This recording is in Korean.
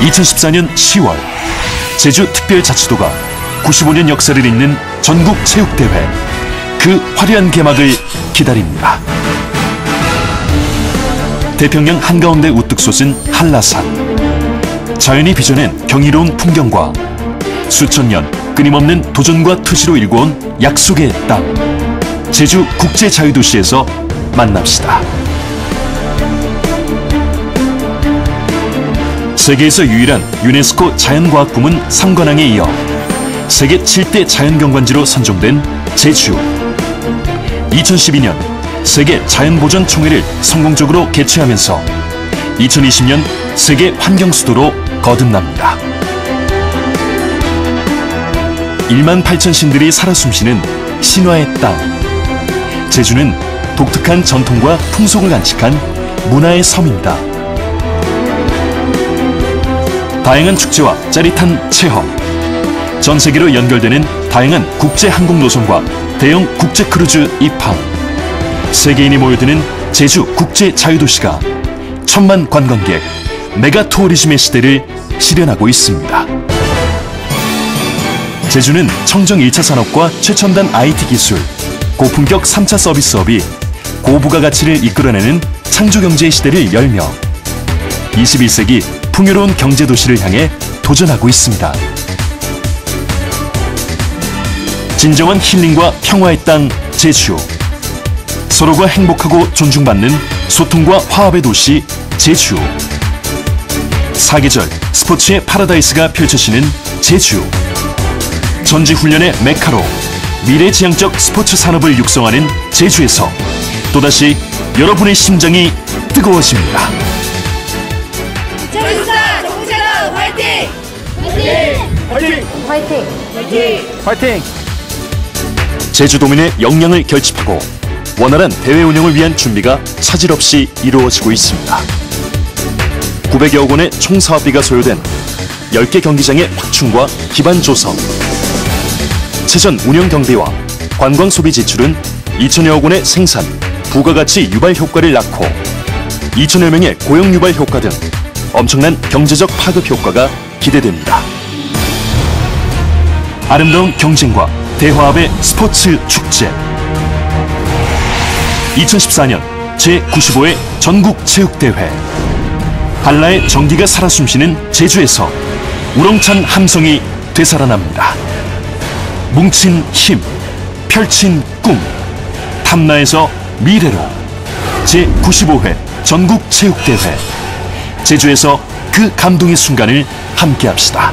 2014년 10월 제주 특별자치도가 95년 역사를 잇는 전국 체육대회 그 화려한 개막을 기다립니다. 태평양 한가운데 우뚝 솟은 한라산 자연이 빚어낸 경이로운 풍경과 수천 년 끊임없는 도전과 투시로 일궈온 약속의 땅 제주 국제자유도시에서 만납시다. 세계에서 유일한 유네스코 자연과학 부문 3관왕에 이어 세계 7대 자연경관지로 선정된 제주. 2012년 세계 자연보전 총회를 성공적으로 개최하면서 2020년 세계 환경수도로 거듭납니다. 1만 8천 신들이 살아 숨쉬는 신화의 땅. 제주는 독특한 전통과 풍속을 간직한 문화의 섬입니다. 다양한 축제와 짜릿한 체험, 전 세계로 연결되는 다양한 국제 항공 노선과 대형 국제 크루즈 입항, 세계인이 모여드는 제주 국제 자유도시가 천만 관광객, 메가 투어리즘의 시대를 실현하고 있습니다. 제주는 청정 1차 산업과 최첨단 IT 기술, 고품격 3차 서비스업이 고부가 가치를 이끌어내는 창조 경제의 시대를 열며 21세기 풍요로운 경제 도시를 향해 도전하고 있습니다. 진정한 힐링과 평화의 땅 제주. 서로가 행복하고 존중받는 소통과 화합의 도시 제주. 사계절 스포츠의 파라다이스가 펼쳐지는 제주. 전지훈련의 메카로 미래지향적 스포츠 산업을 육성하는 제주에서 또다시 여러분의 심장이 뜨거워집니다. 파이팅! 제주도민의 역량을 결집하고 원활한 대회 운영을 위한 준비가 차질 없이 이루어지고 있습니다. 900여억 원의 총 사업비가 소요된 10개 경기장의 확충과 기반 조성, 체전 운영 경비와 관광 소비 지출은 2천여억 원의 생산, 부가가치 유발 효과를 낳고 2천여 명의 고용 유발 효과 등 엄청난 경제적 파급 효과가 기대됩니다. 아름다운 경쟁과 대화합의 스포츠 축제. 2014년 제95회 전국체육대회. 한라의 전기가 살아 숨쉬는 제주에서 우렁찬 함성이 되살아납니다. 뭉친 힘, 펼친 꿈, 탐나에서 미래로. 제95회 전국체육대회. 제주에서 그 감동의 순간을 함께합시다.